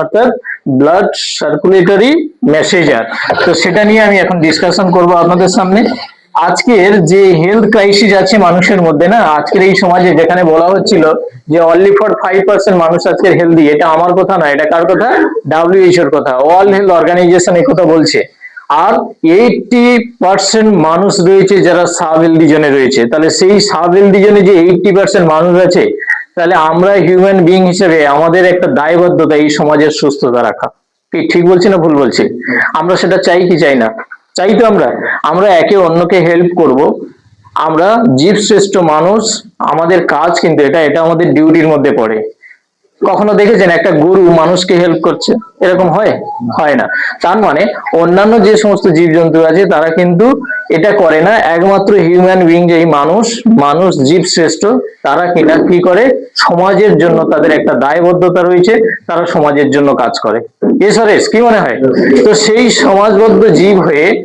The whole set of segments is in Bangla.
অর্থাৎ ব্লাড সার্কুলেটরি মেসেজার তো সেটা নিয়ে আমি এখন ডিসকাশন করব আপনাদের সামনে। আজকের যে হেলথ ক্রাইসিস আছে মানুষের মধ্যে না, আজকের এই সমাজে যেখানে বলা হচ্ছিল যে অনলি ফর ফাইভ পার্সেন্ট মানুষ আজকের হেলদি এটা আমার কথা না এটা কার কথা? ডাব্লিউএইচ এর কথা। ওয়ার্ল্ড হেলথ অর্গানাইজেশন এই কথা বলছে। আর এইটটি পার্সেন্ট মানুষ রয়েছে যারা সাব হেলদি জনে রয়েছে। তাহলে সেই সাব হেলদি জনে যে এইটটি পার্সেন্ট মানুষ আছে তাহলে আমরা হিউম্যান বিং হিসেবে আমাদের একটা দায়বদ্ধতা এই সমাজের সুস্থতা রাখা। ঠিক ঠিক বলছি না ভুল বলছি? আমরা সেটা চাই কি চাই না? চাই তো আমরা। আমরা একে অন্যকে হেল্প করব। আমরা জীবশ্রেষ্ঠ মানুষ, আমাদের কাজ কিন্তু এটা এটা আমাদের ডিউটির মধ্যে পড়ে। কখনো দেখেছেন একটা গরু মানুষকে হেল্প করছে? এরকম হয়? হয় না। তার মানে অন্যান্য যে সমস্ত জীবজন্তু আছে, তারা কিন্তু এটা করে না। একমাত্র হিউম্যান বিং যেই মানুষ মানুষ জীব শ্রেষ্ঠ, তারা কিনা কি করে? সমাজের জন্য তাদের একটা দায়বদ্ধতা রয়েছে, তারা সমাজের জন্য কাজ করে। এসরেস কি মনে হয়? তো সেই সমাজবদ্ধ জীব হয়ে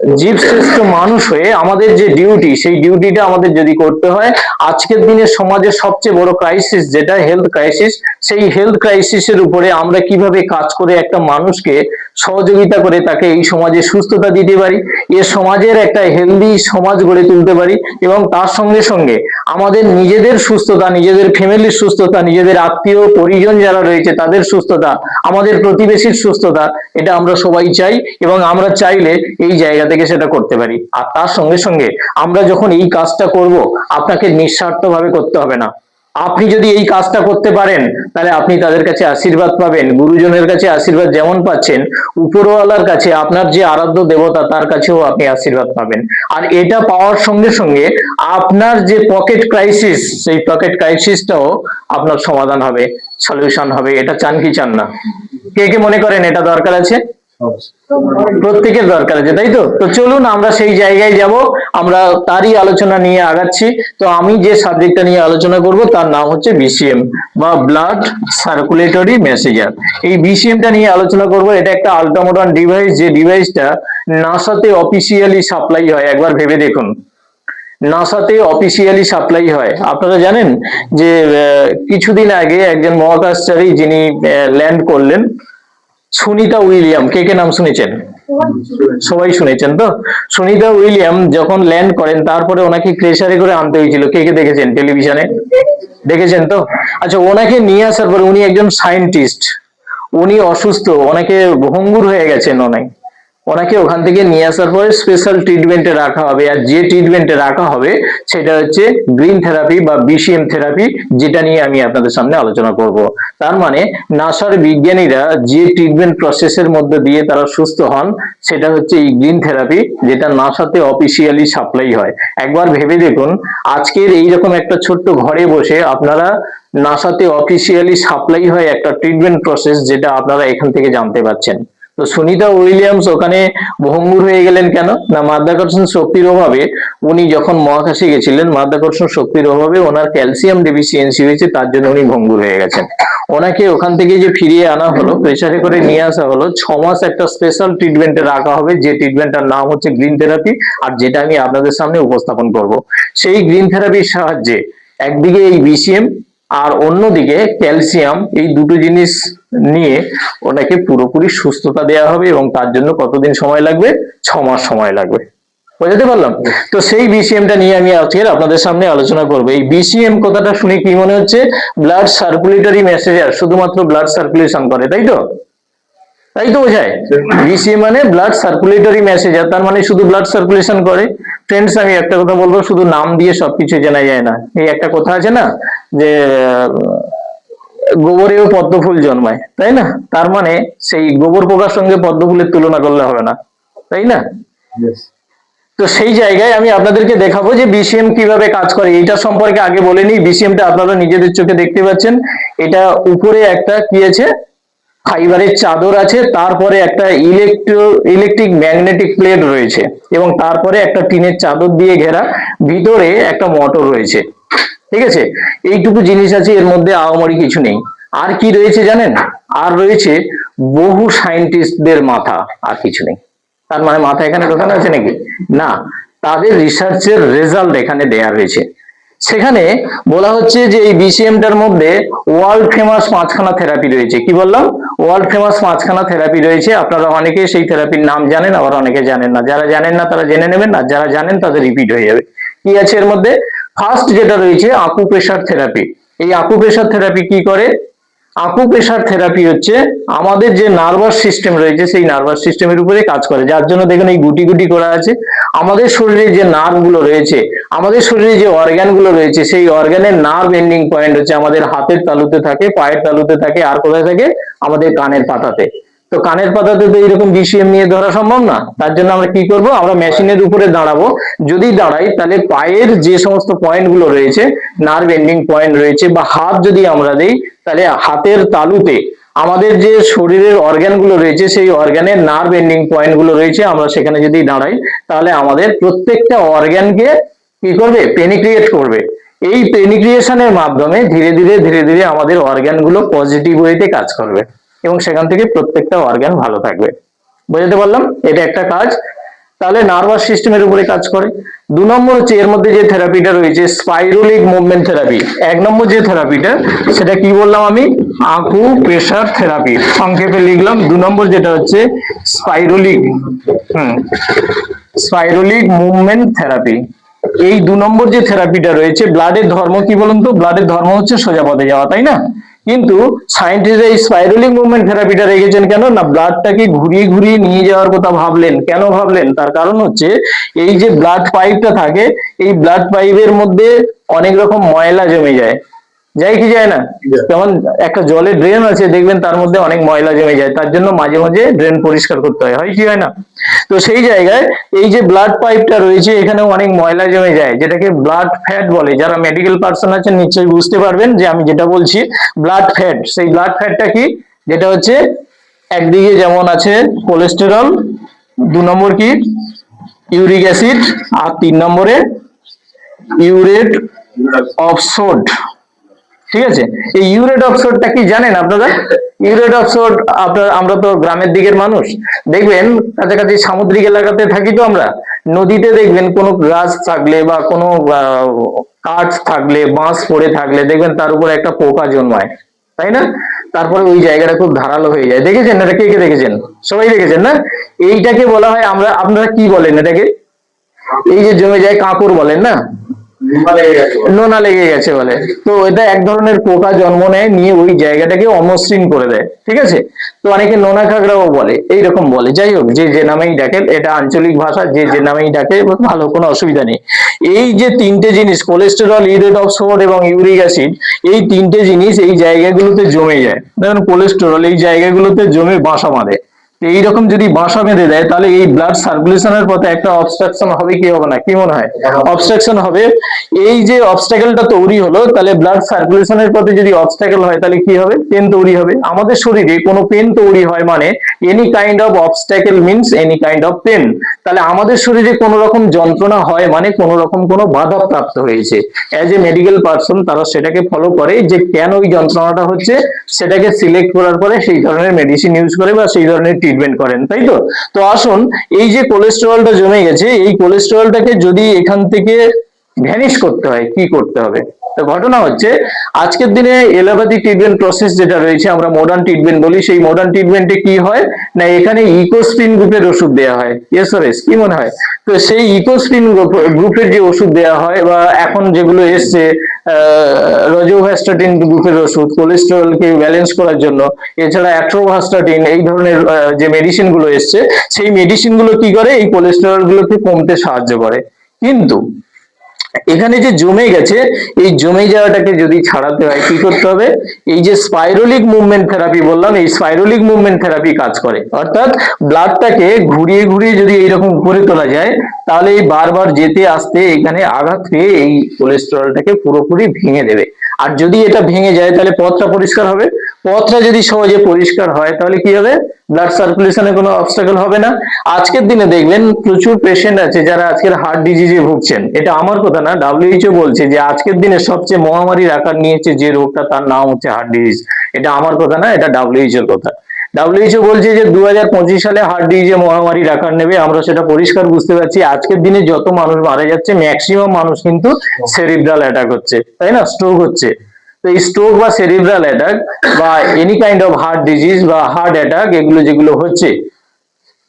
জীবশ্রেষ্ঠ মানুষ হয়ে আমাদের যে ডিউটি সেই ডিউটিটা আমাদের যদি করতে হয়, আজকের দিনে সমাজের সবচেয়ে বড় ক্রাইসিস যেটা হেলথ ক্রাইসিস সেই হেলথ ক্রাইসিসের উপরে আমরা কীভাবে কাজ করে একটা মানুষকে সহযোগিতা করে তাকে এই সমাজে সুস্থতা দিতে পারি, এ সমাজের একটা হেলদি সমাজ গড়ে তুলতে পারি এবং তার সঙ্গে সঙ্গে আমাদের নিজেদের সুস্থতা, নিজেদের ফ্যামিলির সুস্থতা, নিজেদের আত্মীয় পরিজন যারা রয়েছে তাদের সুস্থতা, আমাদের প্রতিবেশীর সুস্থতা, এটা আমরা সবাই চাই এবং আমরা চাইলে এই জায়গা থেকে সেটা করতে পারি। আর তার সঙ্গে সঙ্গে আমরা যখন এই কাজটা করব, আপনাকে নিঃস্বার্থভাবে করতে হবে না। আপনি যদি এই কাজটা করতে পারেন, তাহলে আপনি তাদের কাছে আশীর্বাদ পাবেন, গুরুজনের কাছে আশীর্বাদ যেমন পাচ্ছেন, উপরওয়ালার কাছে আপনার যে আরাধ্য দেবতা, তার কাছেও আপনি আশীর্বাদ পাবেন। আর এটা পাওয়ার সঙ্গে সঙ্গে আপনার যে পকেট ক্রাইসিস সেই পকেট ক্রাইসিসটাও আপনার সমাধান হবে সলিউশন হবে। এটা চান কি চান না? কে কে মনে করেন এটা দরকার আছে? প্রত্যেকের দরকার আছে, তাই তো? তো চলুন, আমরা সেই জায়গায় যাব, আমরা তারই আলোচনা নিয়ে আগাচ্ছি। তো আমি যে সাবজেক্টটা নিয়ে আলোচনা করব, তার নাম হচ্ছে বিসিএম বা ব্লাড সার্কুলেটরি মেসেজার এই বিসিএমটা নিয়ে আলোচনা করব, এটা একটা আল্ট্রামোডার্ন ডিভাইস যে ডিভাইসটা নাসাতে অফিসিয়ালি সাপ্লাই হয়। একবার ভেবে দেখুন। নাসাতে অফিসিয়ালি সাপ্লাই হয়। আপনারা জানেন যে কিছুদিন আগে একজন মহাকাশচারী যিনি ল্যান্ড করলেন সুনিতা উইলিয়াম, কে কে নাম শুনেছেন? সবাই শুনেছেন তো? সুনিতা উইলিয়াম যখন ল্যান্ড করেন, তারপরে ওনাকে ক্রেশারে করে আনতে হয়েছিল। কে কে দেখেছেন টেলিভিশনে দেখেছেন তো? আচ্ছা ওনাকে নিয়ে আসার পরে উনি একজন সায়েন্টিস্ট উনি অসুস্থ, ওনাকে ভঙ্গুর হয়ে গেছেন অনেক। ওনাকে ওখান থেকে নিয়ে আসার পরে স্পেশাল ট্রিটমেন্টে রাখা হবে। আর যে ট্রিটমেন্টে রাখা হবে, সেটা হচ্ছে গ্রিন থেরাপি বা বিসিএম থেরাপি যেটা নিয়ে আমি আপনাদের সামনে আলোচনা করব। তার মানে নাসার বিজ্ঞানীরা যে ট্রিটমেন্ট প্রসেসের মধ্যে দিয়ে তারা সুস্থ হন, সেটা হচ্ছে এই গ্রিন থেরাপি যেটা নাসাতে অফিসিয়ালি সাপ্লাই হয়। একবার ভেবে দেখুন, আজকের এইরকম একটা ছোট্ট ঘরে বসে আপনারা নাসাতে অফিসিয়ালি সাপ্লাই হয় একটা ট্রিটমেন্ট প্রসেস যেটা আপনারা এখান থেকে জানতে পারছেন। তো সুনিতা উইলিয়ামস ওখানে ভঙ্গুর হয়ে গেলেন কেন? না, মাধ্যাকর্ষণ শক্তির অভাবে উনি যখন মহাকাশে গেছিলেন, মাধ্যাকর্ষণ শক্তির অভাবে ওনার ক্যালসিয়াম ডেফিসিয়েন্সি হয়েছে, তার জন্য উনি ভঙ্গুর হয়ে গেছেন। ওনাকে ওখান থেকে যে ফিরিয়ে আনা হলো, প্রেসারে করে নিয়ে আসা হলো, ছ মাস একটা স্পেশাল ট্রিটমেন্টে রাখা হবে, যে ট্রিটমেন্টটার নাম হচ্ছে গ্রিন থেরাপি আর যেটা আমি আপনাদের সামনে উপস্থাপন করব। সেই গ্রিন থেরাপির সাহায্যে একদিকে এই বিসিএম আর অন্যদিকে ক্যালসিয়াম, এই দুটো জিনিস নিয়ে ওনাকে পুরোপুরি সুস্থতা দেওয়া হবে এবং তার জন্য কতদিন সময় লাগবে? ছ মাস সময় লাগবে। বোঝাতে পারলাম? তো সেই বিসিএমটা নিয়ে আমি আজকের আপনাদের সামনে আলোচনা করব। এই বিসিএম কথাটা শুনে কি মনে হচ্ছে? ব্লাড সার্কুলেটরি মেসেজার শুধুমাত্র ব্লাড সার্কুলেশন করে, তাই তো? তাই তো বোঝায়? বিসিএম মানে ব্লাড সার্কুলেটরি মেসেজার তার মানে শুধু ব্লাড সার্কুলেশন করে। ফ্রেন্ডস আমি একটা কথা বলব শুধু নাম দিয়ে সবকিছু জানা যায় না। এই একটা কথা আছে না যে গোবরেও পদ্মফুল জন্মায় তাই না? তার মানে সেই গোবর পোকার সঙ্গে পদ্মফুলের তুলনা করলে হবে না তাই না? তো সেই জায়গায় আমি আপনাদেরকে দেখাবো যে বিসিএম কীভাবে কাজ করে। এইটা সম্পর্কে আগে বলে নিই বিসিএমটা আপনারা নিজেদের চোখে দেখতে পাচ্ছেন। এটা উপরে একটা কি আছে? ফাইবারের চাদর আছে, তারপরে একটা ইলেকট্রো ইলেকট্রিক ম্যাগনেটিক প্লেট রয়েছে এবং তারপরে একটা টিনের চাদর দিয়ে ঘেরা, ভিতরে একটা মোটর রয়েছে। ঠিক আছে? এইটুকু জিনিস আছে, এর মধ্যে আহামরি কিছু নেই। আর কি রয়েছে জানেন? আর রয়েছে বহু সায়েন্টিস্টদের মাথা, আর কিছু নেই। তার মানে মাথা এখানে ঢোকানো আছে নাকি? না। তাদের রিসার্চের রেজাল্ট এখানে দেয়া রয়েছে সেখানে বলা হচ্ছে যে এই বিসিএমটার মধ্যে ওয়ার্ল্ড ফেমাস পাঁচখানা থেরাপি রয়েছে। কি বললাম? ওয়ার্ল্ড ফেমাস পাঁচখানা থেরাপি রয়েছে। আপনারা অনেকে সেই থেরাপির নাম জানেন, আবার অনেকে জানেন না। যারা জানেন না, তারা জেনে নেবেন, আর যারা জানেন, তাদের রিপিট হয়ে যাবে। কি আছে এর মধ্যে? ফার্স্ট যেটা রয়েছে আকুপ্রেশার থেরাপি এই আকুপ্রেশার থেরাপি কি করে? আকুপ্রেশার থেরাপি হচ্ছে আমাদের যে নার্ভাস সিস্টেম রয়েছে, সেই নার্ভাস সিস্টেমের উপরে কাজ করে। যার জন্য দেখুন এই গুটি গুটি করা আছে। আমাদের শরীরে যে নার্ভগুলো রয়েছে, আমাদের শরীরে যে অর্গানগুলো রয়েছে, সেই অর্গানের নার্ভ এন্ডিং পয়েন্ট হচ্ছে আমাদের হাতের তালুতে থাকে, পায়ের তালুতে থাকে, আর কোথায় থাকে? আমাদের কানের পাতাতে। তো কানের পাতাতে তো এরকম বিসিএম নিয়ে ধরা সম্ভব না। তার জন্য আমরা কি করব? আমরা মেশিনের উপরে দাঁড়াবো। যদি দাঁড়াই, তাহলে পায়ের যে সমস্ত পয়েন্টগুলো রয়েছে নার্ভ এন্ডিং পয়েন্ট রয়েছে বা হাত যদি আমরা দেই, তাহলে হাতের তালুতে আমাদের যে শরীরের অর্গানগুলো রয়েছে, সেই অর্গানের নার্ভ এন্ডিং পয়েন্টগুলো রয়েছে, আমরা সেখানে যদি দাঁড়াই, তাহলে আমাদের প্রত্যেকটা অর্গানকে কি করবে? পেনিক্রিয়েট করবে। এই পেনিক্রিয়েশনের মাধ্যমে ধীরে ধীরে ধীরে ধীরে আমাদের অর্গানগুলো পজিটিভ ওয়েতে কাজ করবে। এবং সেখান থেকে প্রত্যেকটা অর্গান ভালো থাকবে। বুঝতে পারলাম? এটা একটা কাজ। তাহলে নার্ভাস সিস্টেমের উপরে কাজ করে। দু নম্বর হচ্ছে এর মধ্যে যে থেরাপিটা রয়েছে স্পাইরোলিক মুভমেন্ট থেরাপি এক নম্বর যে থেরাপিটা সেটা কি বললাম আমি? আঁকু প্রেসার থেরাপি সংক্ষেপে লিখলাম, দু নম্বর যেটা হচ্ছে স্পাইরোলিক হুম স্পাইরোলিক মুভমেন্ট থেরাপি এই দু নম্বর যে থেরাপিটা রয়েছে ব্লাডের ধর্ম কি বলুন তো? ব্লাডের ধর্ম হচ্ছে সোজা পথে যাওয়া, তাই না? কিন্তু সায়েন্টিস্ট এই স্পাইরোলিং মুভমেন্ট থেরাপিটা রেখেছেন কেন? না ব্লাডটাকে ঘুরিয়ে ঘুরিয়ে নিয়ে যাওয়ার কথা ভাবলেন। কেন ভাবলেন? তার কারণ হচ্ছে, এই যে ব্লাড পাইপটা থাকে, এই ব্লাড পাইপের মধ্যে অনেক রকম ময়লা জমে যায়। যায় কি যায় না? যেমন একটা জলের ড্রেন আছে দেখবেন তার মধ্যে অনেক ময়লা জমে যায় তার জন্য মাঝে মাঝে ড্রেন পরিষ্কার করতে হয়। হয় কি হয় না? তো সেই জায়গায় এই যে ব্লাড পাইপটা রয়েছে এখানে অনেক ময়লা জমে যায় যেটাকে ব্লাড ফ্যাট বলে। যারা মেডিকেল পার্সন আছেন নিশ্চয়ই বুঝতে পারবেন যে আমি যেটা বলছি ব্লাড ফ্যাট সেই ব্লাড ফ্যাটটা কি? যেটা হচ্ছে একদিকে যেমন আছে কোলেস্টেরল দু নম্বর কি? ইউরিক অ্যাসিড আর তিন নম্বরে ইউরেট অফ সোড ঠিক আছে? এই ইউরেট অফ সোডটা কি জানেন আপনারা? ইউরেট অফ সোড আপনার, আমরা তো গ্রামের দিকের মানুষ। দেখবেন, কাছাকাছি সামুদ্রিক এলাকাতে থাকি তো আমরা। নদীতে দেখবেন কোনো গাছ থাকলে বা কোনো কাঠ থাকলে, বাঁশ পড়ে থাকলে দেখবেন তার উপরে একটা পোকা জন্মায়। তাই না? তারপরে ওই জায়গাটা খুব ধারালো হয়ে যায়। দেখেছেন এটা কে কে দেখেছেন? সবাই দেখেছেন না? এইটাকে বলা হয় আমরা, আপনারা কি বলেন এটাকে? এই যে জমে যায় কাঁকড় বলেন না? নোনা লেগে গেছে বলে। তো এটা এক ধরনের পোকা জন্ম নেয়, নিয়ে ওই জায়গাটাকে অমসৃণ করে দেয়, ঠিক আছে? তো অনেকে নোনা কাঁকড়াও বলে, এইরকম বলে। যাই হোক, যে যে নামেই ডাকে, এটা আঞ্চলিক ভাষা, যে যে নামেই ডাকে, ভালো, কোনো অসুবিধা নেই। এই যে তিনটে জিনিস কোলেস্টেরল ইউরেট অফ সোড এবং ইউরিক অ্যাসিড এই তিনটে জিনিস এই জায়গাগুলোতে জমে যায়। দেখুন কোলেস্টেরল এই জায়গাগুলোতে জমে বাসা বাঁধে। এইরকম যদি বাসা বেঁধে দেয়, তাহলে এই ব্লাড সার্কুলেশনের পথে একটা অবস্ট্রাকশন হবে কি হবে না? কি মনে হয়? অবস্ট্রাকশন হবে। এই যে অবস্ট্যাকেলটা তৈরি হলো, তাহলে ব্লাড সার্কুলেশনের পথে যদি অবস্ট্যাকেল হয়, তাহলে কি হবে? পেন তৈরি হবে। আমাদের শরীরে কোনো পেন তৈরি হয় মানে any kind of obstacle means any kind of pain তাহলে আমাদের শরীরে কোনো রকম যন্ত্রণা হয় মানে কোনো রকম কোনো বাধা প্রাপ্ত হয়েছে। অ্যাজ এ মেডিকেল পার্সন তারা সেটাকে ফলো করে যে কেন ওই যন্ত্রণাটা হচ্ছে, সেটাকে সিলেক্ট করার পরে সেই ধরনের মেডিসিন ইউজ করে বা সেই ধরনের ট্রিটমেন্ট করেন, তাই তো? তো আসুন, এই যে কোলেস্টেরলটা জমে গেছে, এই কোলেস্টেরলটাকে যদি এখান থেকে ভ্যানিশ করতে হয়, কি করতে হবে? ঘটনা হচ্ছে, আজকের দিনে এলোপ্যাথি ট্রিটমেন্ট প্রসেস যেটা রয়েছে, আমরা মডার্ন ট্রিটমেন্ট বলি, সেই মডার্ন ট্রিটমেন্টে কি হয়? না, এখানে ইকোস্পিন গ্রুপের ওষুধ দেওয়া হয়। এসআরএস কি মনে হয়? তো সেই ইকোস্পিন গ্রুপের যে ওষুধ দেওয়া হয়, বা এখন যেগুলো এসছে রোজোভাস্টাটিন গ্রুপের ওষুধ কোলেস্টেরলকে ব্যালেন্স করার জন্য, এছাড়া অ্যাট্রোভাস্টাটিন এই ধরনের যে মেডিসিনগুলো এসছে, সেই মেডিসিনগুলো কি করে? এই কোলেস্টেরল গুলোকে কমতে সাহায্য করে। কিন্তু এখানে যে জমে গেছে, এই জমে যাওয়াটাকে যদি ছাড়াতে হয়, কি করতে হবে? এই যে স্পাইরোলিক মুভমেন্ট থেরাপি বললাম, এই স্পাইরোলিক মুভমেন্ট থেরাপি কাজ করে। অর্থাৎ ব্লাডটাকে ঘুরিয়ে ঘুরিয়ে যদি এইরকম করে তোলা যায়, তাহলে এই বারবার যেতে, আসতে, এখানে আঘাত পেয়ে এই কোলেস্টেরলটাকে পুরোপুরি ভেঙে দেবে। আর যদি এটা ভেঙে যায়, তাহলে পথটা পরিষ্কার হবে। পথটা যদি সহজে পরিষ্কার হয়, তাহলে কি হবে? ব্লাড সার্কুলেশনে কোনো অবস্টাকল হবে না। আজকের দিনে দেখবেন প্রচুর পেশেন্ট আছে যারা আজকের হার্ট ডিজিজে ভুগছেন। এটা আমার কথা না ডাব্লিউএইচও বলছে যে আজকের দিনে সবচেয়ে মহামারীর আকার নিয়েছে যে রোগটা তার নাম হচ্ছে হার্ট ডিজিজ এটা আমার কথা না, এটা ডাব্লিউএইচওর কথা। ডাব্লিউএইচও বলছে যে দুহাজার পঁচিশ সালে হার্ট ডিজিজে মহামারী আকার নেবে, আমরা সেটা পরিষ্কার বুঝতে পারছি। আজকের দিনে যত মানুষ মারা যাচ্ছে ম্যাক্সিমাম মানুষ কিন্তু সেরিব্রাল অ্যাটাক হচ্ছে, তাই না? স্ট্রোক হচ্ছে। তো এই স্ট্রোক বা সেরিব্রাল অ্যাটাক বা any kind of heart disease বা হার্ট অ্যাটাক এগুলো যেগুলো হচ্ছে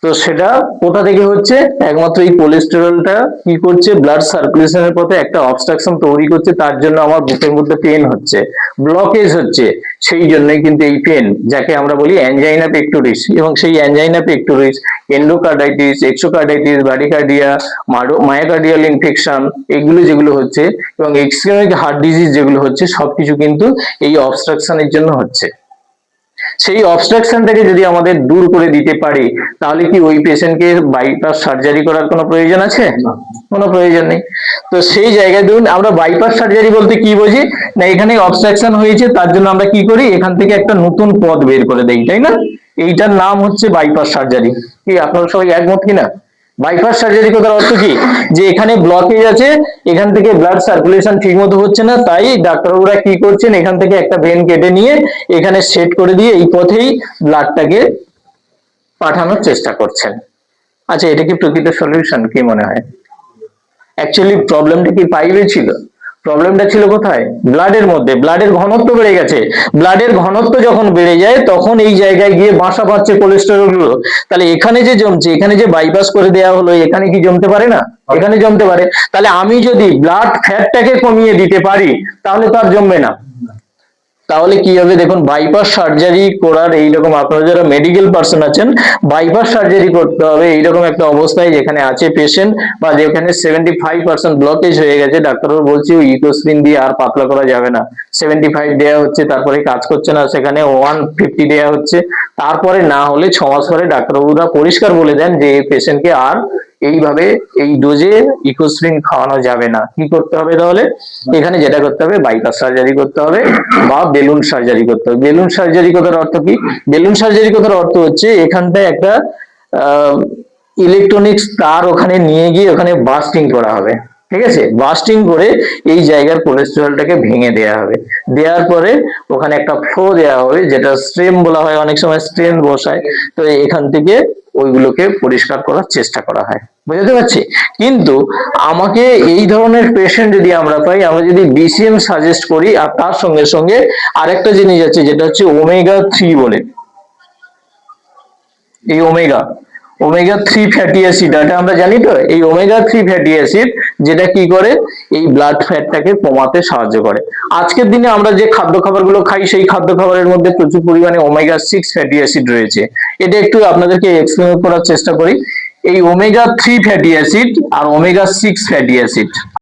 তো সেটা কোথা থেকে হচ্ছে? একমাত্র এই কোলেস্টেরলটা কি করছে? ব্লাড সার্কুলেশনের পথে একটা অবস্ট্রাকশন তৈরি করছে, তার জন্য আমার বুকের মধ্যে পেন হচ্ছে ব্লকেজ হচ্ছে, সেই জন্যই কিন্তু এই পেন যাকে আমরা বলি অ্যাঞ্জাইনা পেক্টোরিস এবং সেই angina pectoris endocarditis exocarditis bradycardia myocardial infection এগুলো যেগুলো হচ্ছে এবং এক্সক্রিমিক হার্ট ডিজিজ যেগুলো হচ্ছে, সবকিছু কিন্তু এই অবস্ট্রাকশনের জন্য হচ্ছে। সেই অবস্ট্রাকশনটাকে যদি আমাদের দূর করে দিতে পারি তাহলে কি ওই পেশেন্টকে বাইপাস সার্জারি করার কোনো প্রয়োজন আছে? কোনো প্রয়োজন নেই। তো সেই জায়গায় ধরুন আমরা বাইপাস সার্জারি বলতে কি বুঝি? না এখানে অবস্ট্রাকশন হয়েছে তার জন্য আমরা কি করি? এখান থেকে একটা নতুন পথ বের করে দেই তাই না? এইটার নাম হচ্ছে বাইপাস সার্জারি কি আপনারা সবাই একমত কিনা? বাইপাস সার্জারি কথার অর্থ কি? যে এখানে ব্লকেজ আছে, এখান থেকে ব্লাড সার্কুলেশন ঠিক মতো হচ্ছে না, তাই ডাক্তারবাবুরা কি করছেন? এখান থেকে একটা ভেন কেটে নিয়ে এখানে সেট করে দিয়ে এই পথেই ব্লাডটাকে পাঠানোর চেষ্টা করছেন। আচ্ছা এটা কি প্রকৃত সলিউশন কি মনে হয়? অ্যাকচুয়ালি প্রবলেমটা কি পাইবে ছিল? প্রবলেমটা ছিল কোথায়? ব্লাডের মধ্যে। ব্লাডের ঘনত্ব বেড়ে গেছে। ব্লাডের ঘনত্ব যখন বেড়ে যায়, তখন এই জায়গায় গিয়ে বাসা পাচ্ছে কোলেস্টেরল তাহলে এখানে যে জমছে, এখানে যে বাইপাস করে দেওয়া হলো, এখানে কি জমতে পারে না? এখানে জমতে পারে। তাহলে আমি যদি ব্লাড ফ্যাটটাকে কমিয়ে দিতে পারি, তাহলে তো আর জমবে না। তাহলে কি হবে? দেখুন বাইপাস সার্জারি করার এইরকম আপনারা যারা মেডিকেল পার্সন আছেন বাইপাস সার্জারি করতে হবে এইরকম একটা অবস্থায় যেখানে আছে পেশেন্ট বা যেখানে সেভেন্টি ফাইভ পার্সেন্ট ব্লকেজ হয়ে গেছে। ডাক্তারবাবু বলছে, ওই ইকোস্প্রিন দিয়ে আর পাতলা করা যাবে না। সেভেন্টি ফাইভ দেওয়া হচ্ছে, তারপরে কাজ করছে না, সেখানে ওয়ান ফিফটি দেওয়া হচ্ছে। তারপরে না হলে ছ মাস পরে ডাক্তারবাবুরা পরিষ্কার বলে দেন যে এই পেশেন্টকে আর এইভাবে এই ডোজে ইকোস্প্রিন খাওয়ানো যাবে না। কি করতে হবে তাহলে? এখানে যেটা করতে হবে বাইপাস সার্জারি করতে হবে বা বেলুন সার্জারি করতে হবে। বেলুন সার্জারি কথার অর্থ কি? বেলুন সার্জারি কথার অর্থ হচ্ছে এখানটায় একটা ইলেকট্রনিক্স তার ওখানে নিয়ে গিয়ে ওখানে বাস্টিং করা হবে। ঠিক আছে? বাস্টিং করে এই জায়গার কোলেস্টেরলটাকে ভেঙে দেওয়া হবে। দেওয়ার পরে ওখানে একটা ফ্লো দেওয়া হবে যেটা স্ট্রেম বলা হয়। অনেক সময় স্ট্রেন বসায়। তো এখান থেকে ওইগুলোকে পরিষ্কার করার চেষ্টা করা হয়। বুঝতে পারছি? কিন্তু আমাকে এই ধরনের পেশেন্ট যদি আমরা পাই, আমরা যদি বিসিএম সাজেস্ট করি, আর তার সঙ্গে সঙ্গে আরেকটা জিনিস আছে, যেটা হচ্ছে ওমেগা থ্রি বলে। এই omega omega three fatty acid এটা আমরা জানি তো? এই ওমেগা থ্রি ফ্যাটি অ্যাসিড যেটা কি করে? এই ব্লাড ফ্যাটটাকে কমাতে সাহায্য করে। আজকের দিনে আমরা যে খাদ্য খাবারগুলো খাই, সেই খাদ্য খাবারের মধ্যে প্রচুর পরিমাণে ওমেগা সিক্স ফ্যাটি অ্যাসিড রয়েছে। এটা একটু আপনাদেরকে এক্সপ্লেন করার চেষ্টা করি। এই ওমেগা থ্রি ফ্যাটি অ্যাসিড আর ওমেগা সিক্স ফ্যাটি অ্যাসিড